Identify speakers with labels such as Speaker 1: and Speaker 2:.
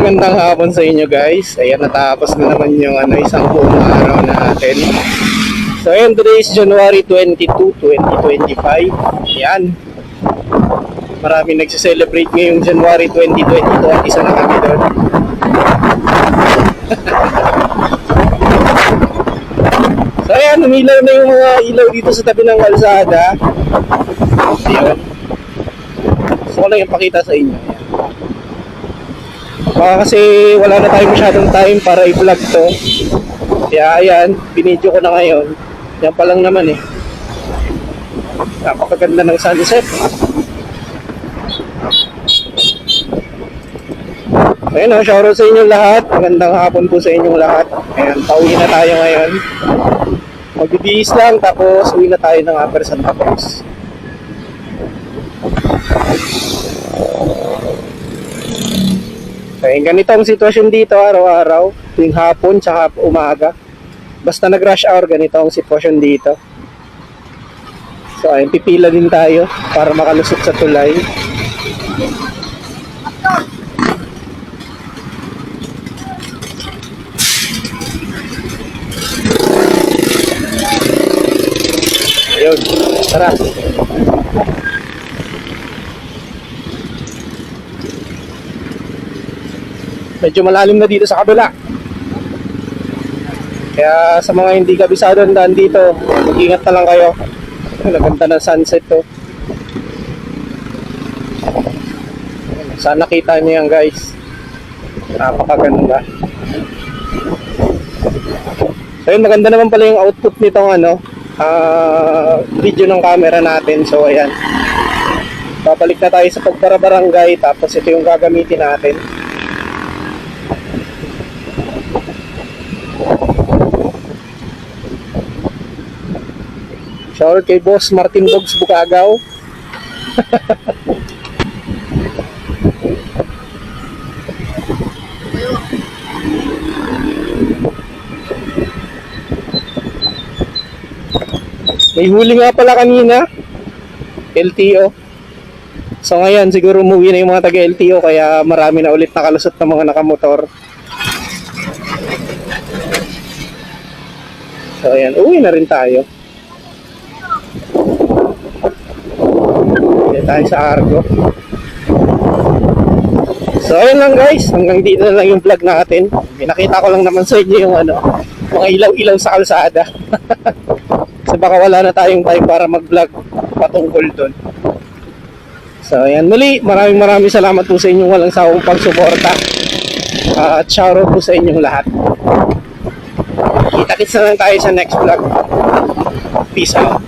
Speaker 1: magandang hapon sa inyo guys. Ayan, natapos na naman yung ano, isang buong araw natin. So ayan, today is January 22, 2025. Ayan. Marami nagse-celebrate ngayong January 2022 at isa na kami doon. so ayan, umilaw na yung mga ilaw dito sa tabi ng kalsada. Ayan. Gusto ko lang ipakita sa inyo. Baka kasi wala na tayo masyadong time para i-vlog to. Kaya ayan, binidyo ko na ngayon. Yan pa lang naman eh. Napakaganda ng sunset. Ayun o, shoutout sa inyong lahat. Magandang hapon po sa inyong lahat. Ayan, pauwi na tayo ngayon. Magbibihis lang, tapos uwi na tayo ng Upper Santa Cruz. Kaya ganito ang sitwasyon dito araw-araw, tuwing hapon tsaka umaga. Basta nag-rush hour, ganito ang sitwasyon dito. So ayun, pipila din tayo para makalusot sa tulay. Ayun, tara. Medyo malalim na dito sa kabila. Kaya sa mga hindi kabisado ang daan dito, mag-ingat na lang kayo. Naganda ng sunset to. Sana nakita niyo yan guys. Napakaganda. So yun, maganda naman pala yung output nitong ano, ah, video ng camera natin. So ayan. Babalik na tayo sa pagparabarangay tapos ito yung gagamitin natin. Shout kay Boss Martin Dogs Bukagaw. May huli nga pala kanina. LTO. So ngayon siguro umuwi na yung mga taga LTO kaya marami na ulit nakalusot ng mga nakamotor. So ayan, uwi na rin tayo. Tayo sa Argo. So ayun lang guys, hanggang dito na lang yung vlog natin. Pinakita ko lang naman sa inyo yung ano, mga ilaw-ilaw sa kalsada. Kasi baka wala na tayong time para mag-vlog patungkol doon. So ayan, muli maraming maraming salamat po sa inyong walang sawang pagsuporta. At shoutout po sa inyong lahat. Kita-kits na lang tayo sa next vlog. Peace out.